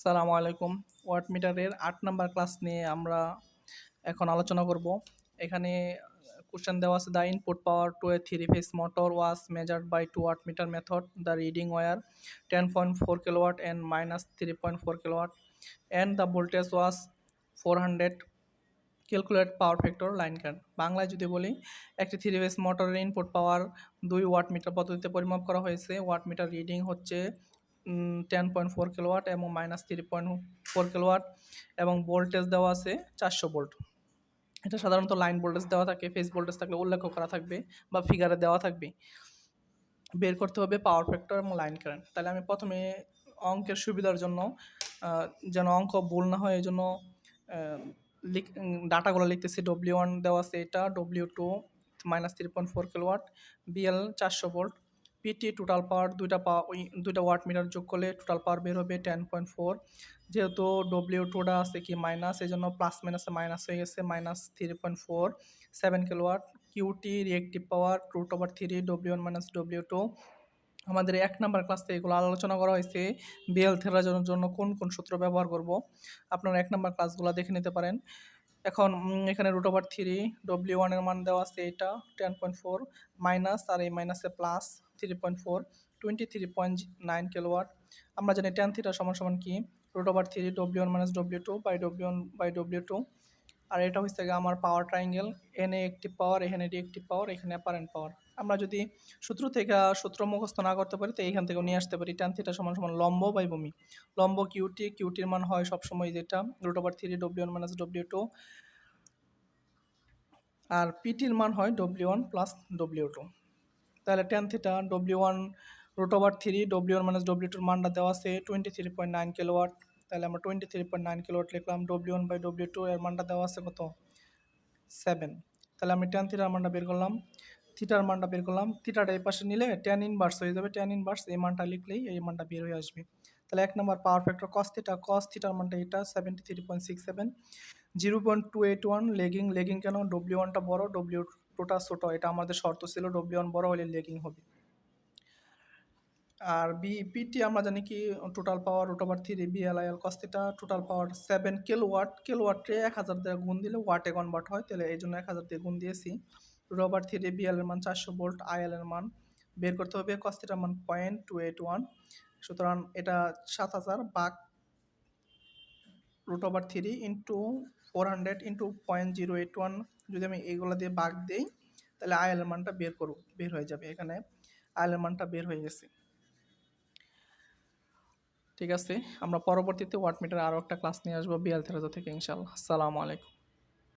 আসসালামু আলাইকুম। ওয়াট মিটারের আট নাম্বার ক্লাস নিয়ে আমরা এখন আলোচনা করব। এখানে কোশ্চেন দেওয়া আছে the input power to a three phase motor was measured by two watt meter method the reading were ten point four kilowatt and minus three point four kilowatt and the voltage was four hundred calculate power factor line card বাংলায় যদি বলি, একটি three phase মোটরের input power দুই watt meter পদ্ধতিতে পরিমাপ করা হয়েছে। ওয়াট মিটার রিডিং হচ্ছে টেন পয়েন্ট ফোর কিলোওয়াট এবং minus three point four kilowatt এবং ভোল্টেজ দেওয়া আছে চারশো ভোল্ট এটা সাধারণত লাইন ভোল্টেজ দেওয়া থাকে ফেস ভোল্টেজ থাকলে উল্লেখ করা থাকবে বা ফিগারে দেওয়া থাকবে। বের করতে হবে পাওয়ার ফ্যাক্টর এবং লাইন কারেন্ট তাহলে আমি প্রথমে অঙ্কের সুবিধার জন্য যেন অঙ্ক ভুল না হয়, এই জন্য ডাটাগুলো লিখতেছি। ডব্লিউ ওয়ান দেওয়া আছে এটা W two minus three point four kilowatt VL চারশো ভোল্ট পিটি টোটাল পাওয়ার দুইটা পাওয়ার ওই দুইটা ওয়াট মিটার যোগ করলে টোটাল পাওয়ার বের হবে টেন পয়েন্ট ফোর যেহেতু ডব্লিউ টুটা আছে কি মাইনাস এই জন্য প্লাস মাইনাসে মাইনাস হয়ে গেছে minus three point four seven kilowatt QT reactive power root over three W one minus W two আমাদের এক নাম্বার ক্লাসে এগুলো আলোচনা করা হয়েছে বিএল থেরাজনের জন্য কোন কোন সূত্র ব্যবহার করব? আপনারা এক নাম্বার ক্লাসগুলো দেখে নিতে পারেন। এখন এখানে রুট ওভার থ্রি ডব্লিউ ওয়ানের মান দেওয়া আছে এটা টেন পয়েন্ট ফোর মাইনাস আর এই মাইনাসে plus three point four twenty three point nine kilowatt আমরা জানি টেন থিটা সমান সমান কি? Root over three W one minus W two by W one by W two আর এটা হচ্ছে আমার পাওয়ার ট্রাইঙ্গেল এনে একটি পাওয়ার এখানে ডি একটি পাওয়ার এখানে অ্যাপারেন্ট পাওয়ার আমরা যদি সূত্র থেকে সূত্র মুখস্থ না করতে পারি, তো এইখান থেকে নিয়ে আসতে পারি। টেন থিটা সমান সমান লম্ব বাই ভূমি। লম্ব কিউটি কিউটির মান হয় সবসময় যেটা root over three W one minus W two আর পিটির মান হয় W one plus W two তাহলে tan theta W one root over three W one minus W টুর মানটা দেওয়া আছে twenty three point nine kilowatt তাহলে আমরা twenty three point nine kilowatt লিখলাম W one by W two এর মানটা দেওয়া আছে কত? সেভেন তাহলে আমি টেন থিটার মানটা বের করলাম থিটার মানটা বের করলাম থিটাটা এই পাশে নিলে টেন ইনভার্স হয়ে যাবে টেন ইনভার্স এই মানটা লিখলেই এই মানটা বের হয়ে আসবে। তাহলে এক নম্বর power factor cos theta cos থিটার মানটা এটা seventy three point six seven zero point two eight one lagging lagging কেন? ডব্লিউ ওয়ানটা বড় ডব্লিউ টুটা ছোটো, এটা আমাদের শর্ত ছিল ডব্লিউ ওয়ান বড় হলে লেগিং হবে। আর বি পিটি আমরা জানি কি total power root over three বিএলআইএল কস্তিটা total power seven kilo watt kilo ওয়াটে এক হাজার দিয়ে গুণ দিলে ওয়াটে কনভার্ট হয়, তাহলে এই জন্য এক হাজার দিয়ে গুণ দিয়েছি। রুট ওভার থ্রি বিএল এর মান চারশো ভোল্ট আইএল এর মান। বের করতে হবে কস্তিটার মান পয়েন্ট টু এইট ওয়ান সুতরাং এটা সাত হাজার বাক root over three into four hundred into point zero eight one যদি আমি এইগুলো দিয়ে বাঘ দিই, তাহলে আইএল মানটা বের করব, বের হয়ে যাবে এখানে আইএল মানটা বের হয়ে গেছে। ঠিক আছে, আমরা পরবর্তীতে ওয়াট আরও একটা ক্লাস নিয়ে আসব বিয়াল থেরাজা থেকে ইনশাল্লাহ আসসালামু আলাইকুম।